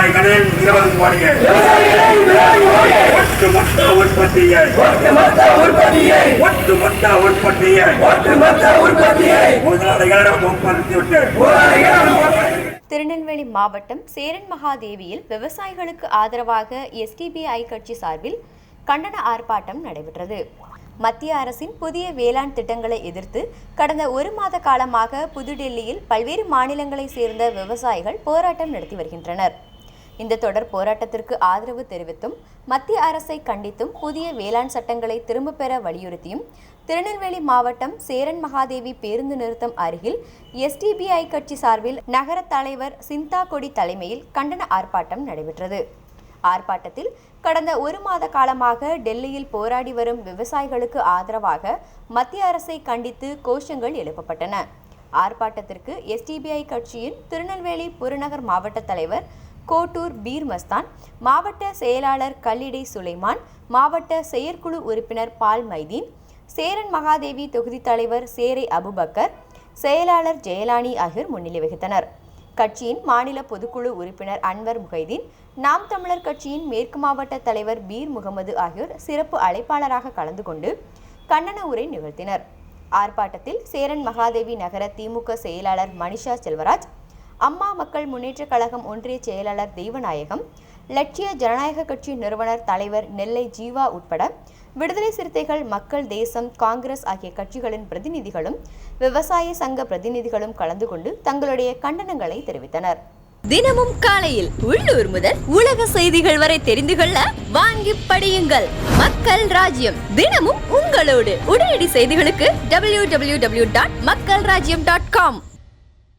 விவசாயிகளின் இருபது கோடியை ஒட்டுமொத்த உற்பத்தியை. ஒட்டுமொத்த உற்பத்தியை. முதலாளிகளிடம் ஒப்படைத்துவிட்டு திருநெல்வேலி மாவட்டம் சேரன் மகாதேவியில் விவசாயிகளுக்கு ஆதரவாக எஸ்டிபிஐ கட்சி சார்பில் கண்டன ஆர்ப்பாட்டம் நடைபெற்றது. மத்திய அரசின் புதிய வேளாண் திட்டங்களை எதிர்த்து கடந்த ஒரு மாத காலமாக புதுடெல்லியில் பல்வேறு மாநிலங்களைச் சேர்ந்த விவசாயிகள் போராட்டம் நடத்தி வருகின்றனர். இந்த தொடர் போராட்டத்திற்கு ஆதரவு தெரிவித்தும் மத்திய அரசை கண்டித்தும் புதிய வேளாண் சட்டங்களை திரும்பப் பெற வலியுறுத்தியும் திருநெல்வேலி மாவட்டம் சேரன் மகாதேவி பேருந்து நிறுத்தம் அருகில் எஸ்டிபிஐ கட்சி சார்பில் நகர தலைவர் சிந்தா கொடி தலைமையில் கண்டன ஆர்ப்பாட்டம் நடைபெற்றது. ஆர்ப்பாட்டத்தில் கடந்த ஒரு மாத காலமாக டெல்லியில் போராடி வரும் விவசாயிகளுக்கு ஆதரவாக மத்திய அரசை கண்டித்து கோஷங்கள் எழுப்பப்பட்டன. ஆர்ப்பாட்டத்திற்கு எஸ்டிபிஐ கட்சியின் திருநெல்வேலி புறநகர் மாவட்ட தலைவர் கோட்டூர் பீர் மஸ்தான் மாவட்ட செயலாளர் கல்லிடை சுலைமான் மாவட்ட செயற்குழு உறுப்பினர் பால் மைதீன் சேரன் மகாதேவி தொகுதி தலைவர் சேரை அபுபக்கர் செயலாளர் ஜெயலானி ஆகியோர் முன்னிலை வகித்தனர். கட்சியின் மாநில பொதுக்குழு உறுப்பினர் அன்வர் முகைதீன் நாம் தமிழர் கட்சியின் மேற்கு மாவட்ட தலைவர் பீர் முகமது ஆகியோர் சிறப்பு அழைப்பாளராக கலந்து கொண்டு கண்டன உரை நிகழ்த்தினர். ஆர்ப்பாட்டத்தில் சேரன் மகாதேவி நகர திமுக செயலாளர் மணிஷா செல்வராஜ் அம்மா மக்கள் முன்னேற்றக் கழகம் ஒன்றிய செயலாளர் தெய்வநாயகம் லட்சிய ஜனநாயக கட்சி நிறுவனர் தலைவர் நெல்லை ஜீவா உட்பட விடுதலை சிறுத்தைகள் மக்கள் தேசம் காங்கிரஸ் ஆகிய கட்சிகளின் பிரதிநிதிகளும் விவசாய சங்க பிரதிநிதிகளும் கலந்து கொண்டு தங்களுடைய கண்டனங்களை தெரிவித்தனர். தினமும் காலையில் உள்ளூர் முதல் உலக செய்திகள் வரை தெரிந்து கொள்ள வாங்கி படியுங்கள். மக்கள் ராஜ்யம். தினமும் உங்களோடு உடனடி செய்திகளுக்கு www.மக்கள்ராஜ்யம்.com டாட் மக்கள் ராஜ்யம் டாட் காம்